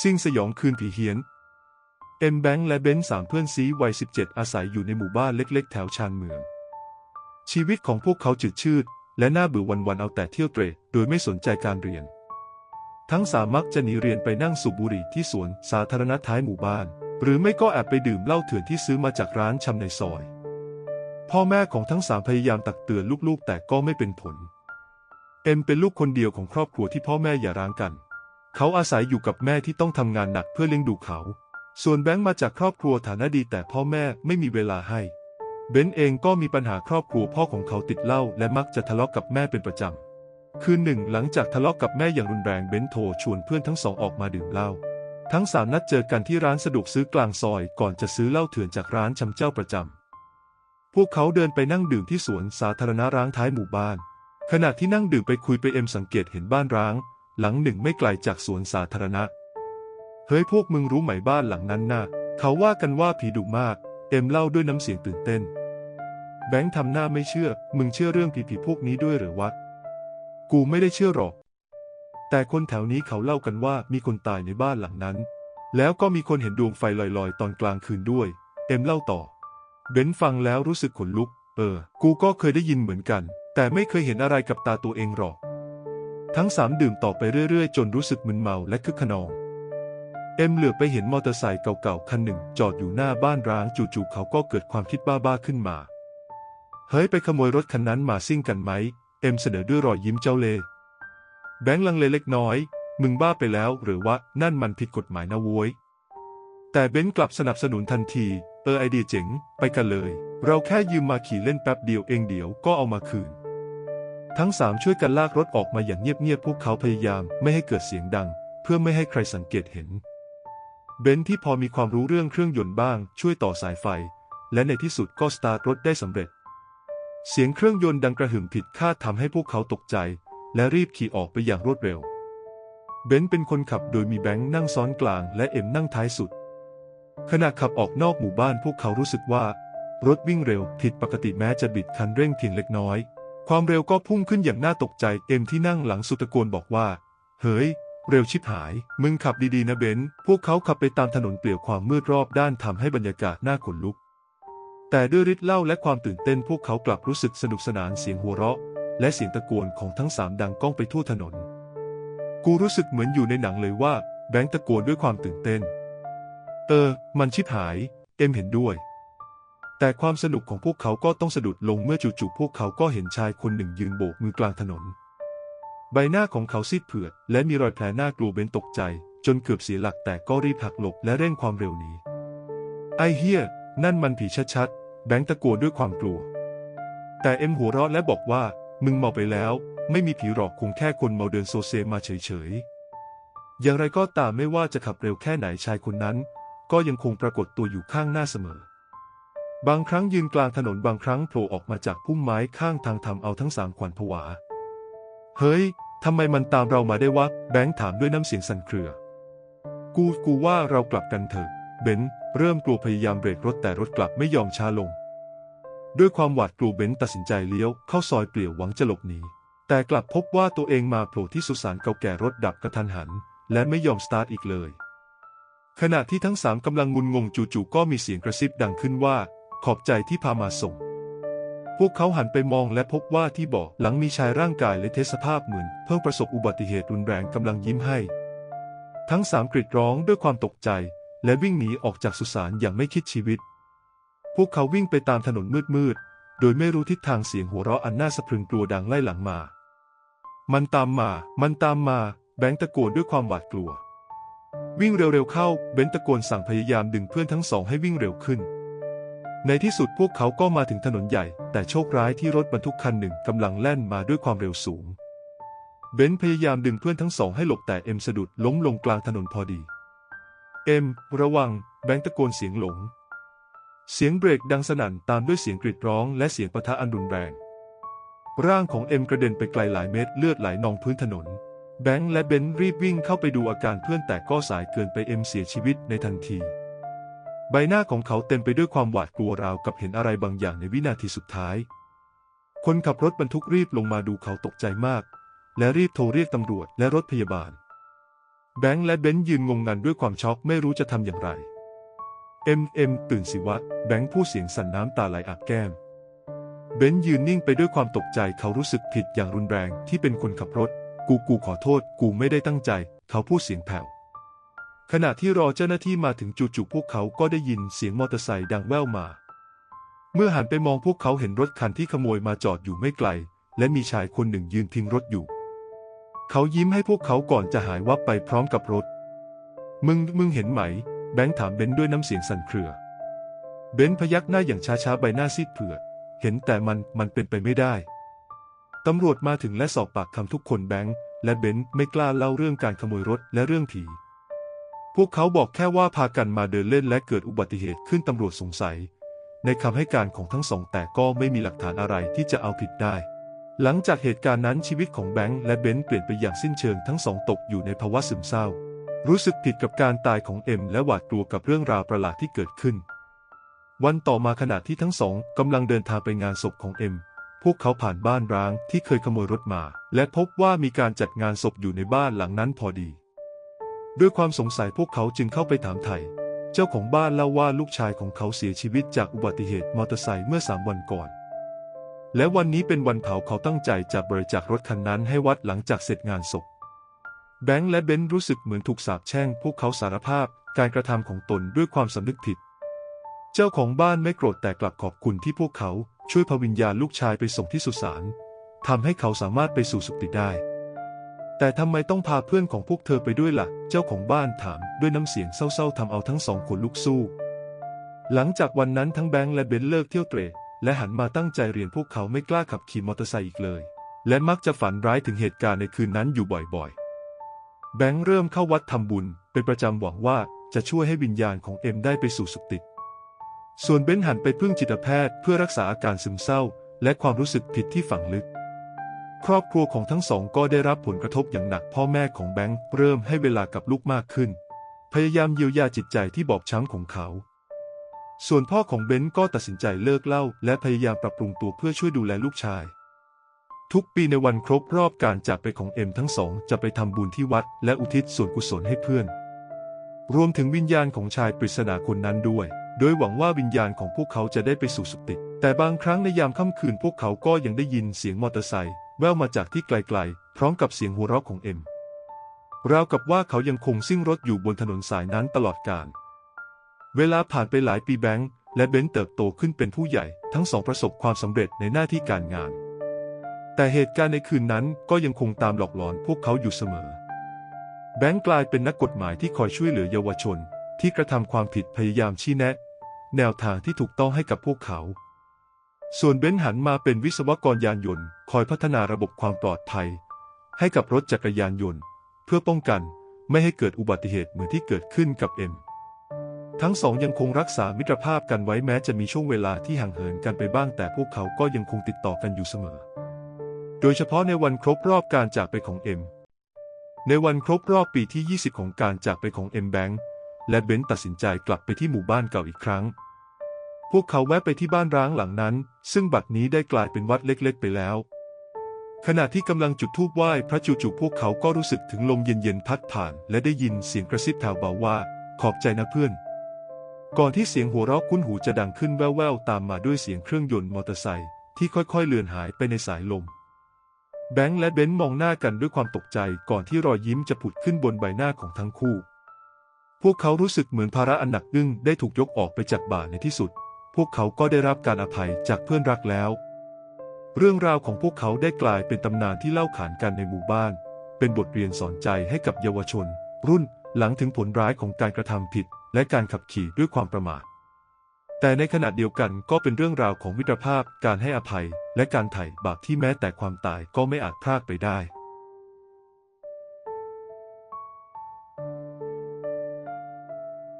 ซิ่งสยองคืนผีเฮียน เอ็มแบงค์และเบนซ์สามเพื่อนซีวัย 17 อาศัยอยู่ในหมู่บ้านเล็ก ๆ แถวชานเมือง ชีวิตของพวกเขาจืดชืด และน่าเบื่อวัน ๆ เอาแต่เที่ยวเตร่โดยไม่สนใจการเรียน ทั้งสามมักจะหนีเรียนไปนั่งสูบบุหรี่ที่สวนสาธารณะท้ายหมู่บ้าน หรือไม่ก็แอบไปดื่มเหล้าเถื่อนที่ซื้อมาจากร้านชำในซอย พ่อแม่ของทั้งสามพยายามตักเตือนลูกๆ แต่ก็ไม่เป็นผล เอ็มเป็นลูกคนเดียวของครอบครัวที่พ่อแม่อย่าร้างกัน เขาอาศัยอยู่กับแม่ที่ต้องทำงานหนักเพื่อเลี้ยงดูเขา ส่วนแบงค์มาจากครอบครัวฐานะดีแต่พ่อแม่ไม่มีเวลาให้ เบนเองก็มีปัญหาครอบครัวพ่อของเขาติดเหล้าและมักจะทะเลาะกับแม่เป็นประจำ คืนหนึ่งหลังจากทะเลาะกับแม่อย่างรุนแรงเบนโทรชวนเพื่อนทั้งสองออกมาดื่มเหล้า ทั้งสามนัดเจอกันที่ร้านสะดวกซื้อกลางซอยก่อนจะซื้อเหล้าเถื่อนจากร้านชำเจ้าประจำ พวกเขาเดินไปนั่งดื่มที่สวนสาธารณะร้างท้ายหมู่บ้านขณะที่นั่งดื่มไปคุยไปเอ็มสังเกตเห็นบ้านร้าง หลังหนึ่งไม่ไกลจากสวนสาธารณะ เฮ้ยพวกมึงรู้ไหมบ้านหลังนั้นน่ะ เขาว่ากันว่าผีดุมาก เอ็มเล่าด้วยน้ำเสียงตื่นเต้น แบงค์ทำหน้าไม่เชื่อ มึงเชื่อเรื่องผีๆพวกนี้ด้วยหรือวะ กูไม่ได้เชื่อหรอก แต่คนแถวนี้เขาเล่ากันว่ามีคนตายในบ้านหลังนั้น แล้วก็มีคนเห็นดวงไฟลอยๆ ตอนกลางคืนด้วย เอ็มเล่าต่อ เบนฟังแล้วรู้สึกขนลุก เออ กูก็เคยได้ยินเหมือนกัน แต่ไม่เคยเห็นอะไรกับตาตัวเองหรอก ทั้งสามดื่มต่อไปเรื่อยๆ จนรู้สึกมึนเมาและคึกขนอง เอ็มเหลือไปเห็นมอเตอร์ไซค์เก่าๆ คันหนึ่ง จอดอยู่หน้าบ้านร้างจู่ๆเขาก็เกิดความคิดบ้าๆขึ้นมา เฮ้ยไปขโมยรถคันนั้นมาซิ่งกันไหม เอ็มเสนอด้วยรอยยิ้มเจ้าเล่แบงค์ลังเลเล็กน้อย มึงบ้าไปแล้ว หรือว่านั่นมันผิดกฎหมายนะโว้ย แต่เบนซ์กลับสนับสนุนทันที เออไอเดียเจ๋ง ไปกันเลย เราแค่ยืมมาขี่เล่นแป๊บเดียวเองเดี๋ยวก็เอามาคืน ทั้งสามช่วยกันลากรถออกมาอย่างเงียบๆพวกเขาพยายามไม่ให้เกิดเสียงดัง เพื่อไม่ให้ใครสังเกตเห็น เบนที่พอมีความรู้เรื่องเครื่องยนต์บ้าง ช่วยต่อสายไฟ และในที่สุดก็สตาร์ทรถได้สำเร็จ เสียงเครื่องยนต์ดังกระหึ่มผิดคาดทำให้พวกเขาตกใจ และรีบขี่ออกไปอย่างรวดเร็ว เบนเป็นคนขับโดยมีแบงค์นั่งซ้อนกลาง และเอ็มนั่งท้ายสุด ขณะขับออกนอกหมู่บ้านพวกเขารู้สึกว่า รถวิ่งเร็วผิดปกติแม้จะบิดคันเร่งเพียงเล็กน้อย ความเร็วก็พุ่งขึ้นอย่างน่าตกใจเอ็มที่นั่งหลังสุดตะโกนบอกว่า เฮ้ย เร็วชิบหาย มึงขับดีๆนะเบนซ์พวกเขาขับไปตามถนนเปลี่ยวความมืดรอบด้านทำให้บรรยากาศน่าขนลุก แต่ด้วยฤทธิ์เหล้าและความตื่นเต้นพวกเขากลับรู้สึกสนุกสนานเสียงหัวเราะ และเสียงตะโกนของทั้งสามดังก้องไปทั่วถนน กูรู้สึกเหมือนอยู่ในหนังเลยว่าแบงค์ตะโกนด้วยความตื่นเต้น เออ มันชิบหาย เอ็มเห็นด้วย แต่ความสนุกของพวกเขาก็ต้องสะดุดลงเมื่อจู่ๆพวกเขาก็เห็นชายคนหนึ่งยืนโบกมือกลางถนน ใบหน้าของเขาซีดเผือด และมีรอยแผลน่ากลัวเบนตกใจ จนเกือบเสียหลักแต่ก็รีบหักหลบและเร่งความเร็วหนีไอเฮียนั่นมันผีชัดๆ แบงค์ตะโกนด้วยความกลัว แต่เอ็มหัวเราะและบอกว่า มึงเมาไปแล้ว ไม่มีผีหรอกคงแค่คนเมาเดินโซเซมาเฉยๆ อย่างไรก็ตามไม่ว่าจะขับเร็วแค่ไหนชายคนนั้น ก็ยังคงปรากฏตัวอยู่ข้างหน้าเสมอ บางครั้งยืนกลางถนนบางครั้งโผล่ออกมาจากพุ่มไม้ข้างทางทำเอาทั้งสามขวัญผวา เฮ้ย ทำไมมันตามเรามาได้วะ แบงค์ถามด้วยน้ำเสียงสั่นเครือ กูกูว่าเรากลับกันเถอะ เบนเริ่มกลัวพยายามเบรกรถแต่รถกลับไม่ยอมช้าลง ด้วยความหวาดกลัวเบนตัดสินใจเลี้ยวเข้าซอยเปลี่ยวหวังจะหลบหนี แต่กลับพบว่าตัวเองมาโผล่ที่สุสานเก่าแก่รถดับกระทันหัน และไม่ยอมสตาร์ทอีกเลยขณะที่ทั้งสามกำลังงุนงงจู่ๆก็มีเสียงกระซิบดังขึ้นว่า ขอบใจที่พามาส่ง พวกเขาหันไปมองและพบว่าที่เบาะหลังมีชายร่างกายและเทสภาพเหมือนเพิ่งประสบอุบัติเหตุรุนแรงกำลังยิ้มให้ ทั้งสามกรีดร้องด้วยความตกใจ และวิ่งหนีออกจากสุสานอย่างไม่คิดชีวิต พวกเขาวิ่งไปตามถนนมืดๆ โดยไม่รู้ทิศทางเสียงหัวเราะอันน่าสะพรึงกลัวดังไล่หลังมา มันตามมา มันตามมา แบงค์ตะโกนด้วยความหวาดกลัว วิ่งเร็วๆเข้า เบนซ์ตะโกนสั่งพยายามดึงเพื่อนทั้งสองให้วิ่งเร็วขึ้น ในที่สุดพวกเขาก็มาถึงถนนใหญ่ แต่โชคร้ายที่รถบรรทุกคันหนึ่งกำลังแล่นมาด้วยความเร็วสูง เบนพยายามดึงเพื่อนทั้งสองให้หลบแต่เอ็มสะดุดล้มลงกลางถนนพอดี เอ็ม ระวัง แบงค์ตะโกนเสียงหลง เสียงเบรกดังสนั่นตามด้วยเสียงกรีดร้องและเสียงปะทะอันรุนแรง ร่างของเอ็มกระเด็นไปไกลหลายเมตรเลือดไหลนองพื้นถนน แบงค์และเบนรีบวิ่งเข้าไปดูอาการเพื่อนแต่ก็สายเกินไปเอ็มเสียชีวิตในทันที ใบหน้าของเขาเต็มไปด้วยความหวาดกลัวราวกับเห็นอะไรบางอย่างในวินาทีสุดท้าย คนขับรถบรรทุกรีบลงมาดูเขาตกใจมาก และรีบโทรเรียกตำรวจและรถพยาบาล แบงค์และเบนซ์ยืนงงงันด้วยความช็อกไม่รู้จะทำอย่างไร เอ็มเอ็มตื่นสิวะแบงค์พูดเสียงสั่นน้ำตาไหลอาบแก้ม เบนซ์ยืนนิ่งไปด้วยความตกใจเขารู้สึกผิดอย่างรุนแรงที่เป็นคนขับรถ กูกูขอโทษ กูไม่ได้ตั้งใจ เขาพูดเสียงแผ่ว ขณะที่รอเจ้าหน้าที่มาถึงจู่ๆพวกเขาก็ได้ยินเสียงมอเตอร์ไซค์ดังแว่วมา เมื่อหันไปมองพวกเขาเห็นรถคันที่ขโมยมาจอดอยู่ไม่ไกล และมีชายคนหนึ่งยืนพิงรถอยู่ เขายิ้มให้พวกเขาก่อนจะหายวับไปพร้อมกับรถ มึงมึงเห็นไหม แบงค์ถามเบนด้วยน้ำเสียงสั่นเครือ เบนพยักหน้าอย่างช้าๆใบหน้าซีดเผือดเห็นแต่มันมันเป็นไปไม่ได้ตำรวจมาถึงและสอบปากคำทุกคนแบงค์และเบนไม่กล้าเล่าเรื่องการขโมยรถและเรื่องผี พวกเขาบอกแค่ว่าพากันมาเดินเล่นและเกิดอุบัติเหตุขึ้นตำรวจสงสัย ในคำให้การของทั้งสองแต่ก็ไม่มีหลักฐานอะไรที่จะเอาผิดได้ หลังจากเหตุการณ์นั้นชีวิตของแบงค์และเบนซ์เปลี่ยนไปอย่างสิ้นเชิงทั้งสองตกอยู่ในภาวะซึมเศร้า รู้สึกผิดกับการตายของเอ็มและหวาดกลัวกับเรื่องราวประหลาดที่เกิดขึ้น วันต่อมาขณะที่ทั้งสองกำลังเดินทางไปงานศพของเอ็มพวกเขาผ่านบ้านร้างที่เคยขโมยรถมา และพบว่ามีการจัดงานศพอยู่ในบ้านหลังนั้นพอดี ด้วยความสงสัยพวกเขาจึงเข้าไปถามไถ่เจ้าของบ้านเล่าว่าลูกชายของเขาเสียชีวิตจากอุบัติเหตุมอเตอร์ไซค์เมื่อสามวันก่อน และวันนี้เป็นวันเผาเขาตั้งใจจะบริจาครถคันนั้นให้วัดหลังจากเสร็จงานศพ แบงค์และเบนซ์รู้สึกเหมือนถูกสาปแช่ง พวกเขาสารภาพการกระทำของตนด้วยความสำนึกผิด เจ้าของบ้านไม่โกรธแต่กลับขอบคุณที่พวกเขาช่วยพวิญญาณลูกชายไปส่งที่สุสานทำให้เขาสามารถไปสู่สุคติได้ แต่ทำไมต้องพาเพื่อนของพวกเธอไปด้วยละ่ะ เจ้าของบ้านถามด้วยน้ำเสียงเศร้าๆทำเอาทั้งสองคนลุกสู้ หลังจากวันนั้นทั้งแบงค์และเบนเลิกเที่ยวเตร่และหันมาตั้งใจเรียนพวกเขาไม่กล้าขับขี่มอเตอร์ไซค์อีกเลย และมักจะฝันร้ายถึงเหตุการณ์ในคืนนั้นอยู่บ่อยๆ แบงค์เริ่มเข้าวัดทำบุญ เป็นประจำหวังว่าจะช่วยให้วิญญาณของเอ็มได้ไปสู่สุคติ ส่วนเบนหันไปพึ่งจิตแพทย์เพื่อรักษาอาการซึมเศร้า และความรู้สึกผิดที่ฝังลึก ครอบครัวของทั้งสองก็ได้รับผลกระทบอย่างหนักพ่อแม่ของแบงค์เริ่มให้เวลากับลูกมากขึ้น พยายามเยียวยาจิตใจที่บอบช้ำของเขา ส่วนพ่อของเบนซ์ก็ตัดสินใจเลิกเล้าและพยายามปรับปรุงตัวเพื่อช่วยดูแลลูกชาย ทุกปีในวันครบรอบการจากไปของเอ็มทั้งสองจะไปทำบุญที่วัด และอุทิศส่วนกุศลให้เพื่อน รวมถึงวิญญาณของชายปริศนาคนนั้นด้วย โดยหวังว่าวิญญาณของพวกเขาจะได้ไปสู่สุคติแต่บางครั้งในยามค่ำคืนพวกเขาก็ยังได้ยินเสียงมอเตอร์ไซค์ แววมาจากที่ไกลๆ พร้อมกับเสียงหัวเราะของเอ็ม ราวกับว่าเขายังคงซิ่งรถอยู่บนถนนสายนั้นตลอดกาล เวลาผ่านไปหลายปีแบงค์และเบนเติบโตขึ้นเป็นผู้ใหญ่ ทั้งสองประสบความสำเร็จในหน้าที่การงาน แต่เหตุการณ์ในคืนนั้นก็ยังคงตามหลอกหลอนพวกเขาอยู่เสมอ แบงค์กลายเป็นนักกฎหมายที่คอยช่วยเหลือเยาวชน ที่กระทำความผิดพยายามชี้แนะ แนวทางที่ถูกต้องให้กับพวกเขา ส่วนเบนซ์หันมาเป็นวิศวกรยานยนต์ คอยพัฒนาระบบความปลอดภัย ให้กับรถจักรยานยนต์ เพื่อป้องกันไม่ให้เกิดอุบัติเหตุเหมือนที่เกิดขึ้นกับเอ็ม ทั้งสองยังคงรักษามิตรภาพกันไว้แม้จะมีช่วงเวลาที่ห่างเหินกันไปบ้าง แต่พวกเขาก็ยังคงติดต่อกันอยู่เสมอ โดยเฉพาะในวันครบรอบการจากไปของเอ็ม ในวันครบรอบปีที่ 20 ของการจากไปของเอ็มแบงค์และเบนซ์ตัดสินใจกลับไปที่หมู่บ้านเก่าอีกครั้ง พวกเขาแวะไปที่บ้านร้างหลังนั้น ซึ่งบัดนี้ได้กลายเป็นวัดเล็กๆ ไปแล้ว ขณะที่กำลังจุดธูปไหว้พระจู่ๆพวกเขาก็รู้สึกถึงลมเย็นๆพัดผ่าน และได้ยินเสียงกระซิบแผ่วเบาว่า ขอบใจนะเพื่อน ก่อนที่เสียงหัวเราะคุ้นหูจะดังขึ้นแว่วๆ ตามมาด้วยเสียงเครื่องยนต์มอเตอร์ไซค์ที่ค่อยๆ เลือนหายไปในสายลม แบงค์และเบนซ์มองหน้ากันด้วยความตกใจก่อนที่รอยยิ้มจะผุดขึ้นบนใบหน้าของทั้งคู่ พวกเขารู้สึกเหมือนภาระอันหนักอึ้งได้ถูกยกออกไปจากบ่าในที่สุด พวกเขาก็ได้รับการอภัยจากเพื่อนรักแล้ว เรื่องราวของพวกเขาได้กลายเป็นตำนานที่เล่าขานกันในหมู่บ้าน เป็นบทเรียนสอนใจให้กับเยาวชน รุ่นหลังถึงผลร้ายของการกระทำผิด และการขับขี่ด้วยความประมาท แต่ในขณะเดียวกันก็เป็นเรื่องราวของมิตรภาพ การให้อภัย และการไถ่บาปที่แม้แต่ความตายก็ไม่อาจพรากไปได้